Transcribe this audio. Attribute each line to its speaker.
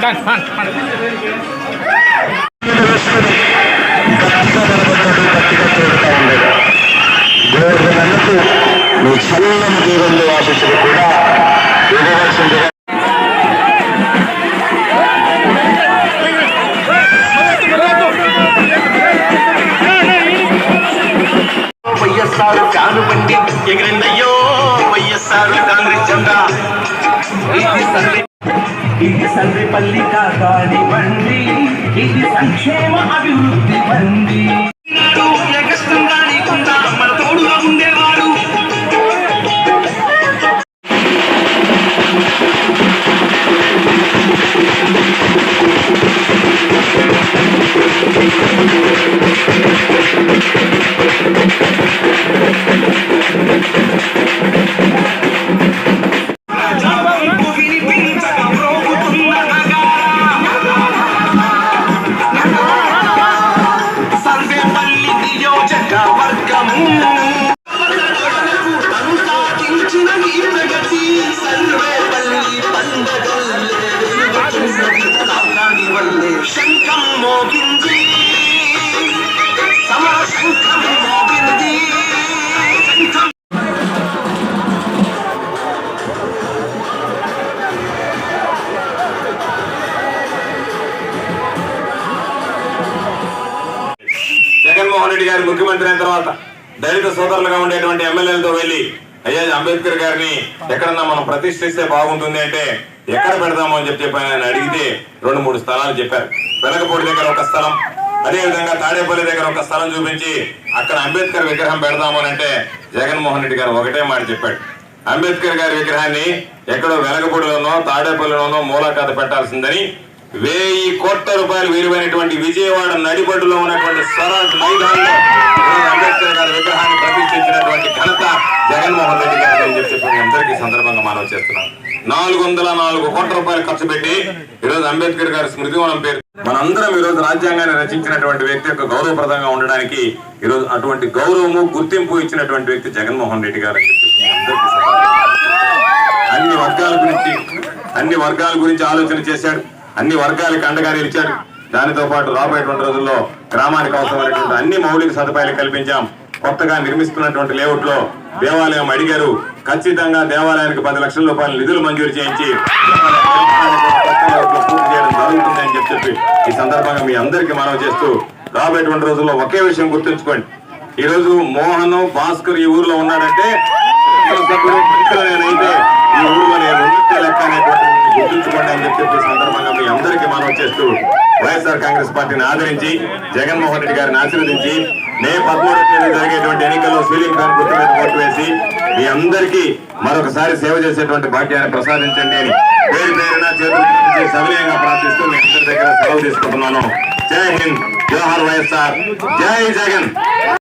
Speaker 1: Done, fun, fun.
Speaker 2: YSR కాను బండి ఎగిరిందయ్యో వైఎస్ఆర్ కాంగ్రెస్ జెండా. ఇది సర్వే ఇది సర్వేపల్లి కాకాని బండి. ఇది సంక్షేమ అభివృద్ధి బండి.
Speaker 3: రెడ్డి గారు ముఖ్యమంత్రి అయిన తర్వాత దళిత సోదరులుగా ఉండేటువంటి ఎమ్మెల్యేలతో వెళ్ళి అయ్యా అంబేద్కర్ గారిని ఎక్కడన్నా మనం ప్రతిష్ఠిస్తే బాగుంటుంది అంటే ఎక్కడ పెడదాము అని చెప్పి చెప్పి ఆయన అడిగితే రెండు మూడు స్థలాలు చెప్పారు. వెనకపూడి దగ్గర ఒక స్థలం అదేవిధంగా తాడేపల్లి దగ్గర ఒక స్థలం చూపించి అక్కడ అంబేద్కర్ విగ్రహం పెడదాము అని అంటే జగన్మోహన్ రెడ్డి గారు ఒకటే మాట చెప్పాడు. అంబేద్కర్ గారి విగ్రహాన్ని ఎక్కడో వెలగపూడిలోనో తాడేపల్లిలోనో మూలాఖాత పెట్టాల్సిందని వెయ్యి కోట్ల రూపాయలు విలువైనటువంటి విజయవాడ నడిబడ్డులో ఉన్నటువంటి స్వరాజ్ మైదానంలో అంబేద్కర్ గారి విగ్రహాన్ని ప్రతిష్ఠించినటువంటి ఘనత జగన్మోహన్ రెడ్డి గారు అని చెప్పి అందరికీ ఈ సందర్భంగా మనం చేస్తున్నాం నాలుగు వందల నాలుగు కోట్ల రూపాయలు ఖర్చు పెట్టి ఈరోజు అంబేద్కర్ గారి స్మృతివనం పేరు. మనందరం ఈ రోజు రాజ్యాంగాన్ని రచించినటువంటి వ్యక్తి యొక్క గౌరవప్రదంగా ఉండడానికి ఈ రోజు అటువంటి గౌరవము గుర్తింపు ఇచ్చినటువంటి వ్యక్తి జగన్మోహన్ రెడ్డి గారు అని చెప్పి అందరికీ అన్ని వర్గాల గురించి అన్ని వర్గాల గురించి ఆలోచన చేశాడు. అన్ని వర్గాలకి అండగా నిలిచాడు దానితో పాటు రాబోయేటువంటి రోజుల్లో గ్రామానికి అవసరమైనటువంటి అన్ని మౌలిక సదుపాయాలు కల్పించాం. కొత్తగా నిర్మిస్తున్నటువంటి లేఅవుట్లో దేవాలయం అడిగారు. ఖచ్చితంగా దేవాలయానికి పది లక్షల రూపాయల నిధులు మంజూరు చేయించి పూర్తి చేయడం జరుగుతుందని చెప్పి చెప్పి ఈ సందర్భంగా మీ అందరికీ మనవి చేస్తూ రాబోయేటువంటి రోజుల్లో ఒకే విషయం గుర్తుంచుకోండి. ఈ రోజు మోహన్ భాస్కర్ ఈ ఊర్లో ఉన్నాడంటే ఈ ఊర్లో నేను ఉన్నట్టే లెక్క అనేటువంటి చేస్తూ వైఎస్ఆర్ కాంగ్రెస్ పార్టీని ఆదరించి జగన్మోహన్ రెడ్డి గారిని ఆశీర్వదించి మే పదమూడవ తేదీ జరిగేటువంటి ఎన్నికల్లో సీలింగ్ ఫ్యాన్ గుర్తు మీద ఓటు వేసి మీ అందరికీ మరొకసారి సేవ చేసేటువంటి భాగ్యాన్ని ప్రసాదించండి అని పేరు పేరున చేతులు సవినయంగా ప్రార్థిస్తూ మీ అందరి దగ్గర సెలవు తీసుకుంటున్నాను. జై హింద్. జోహార్ వైఎస్ఆర్. జై జగన్.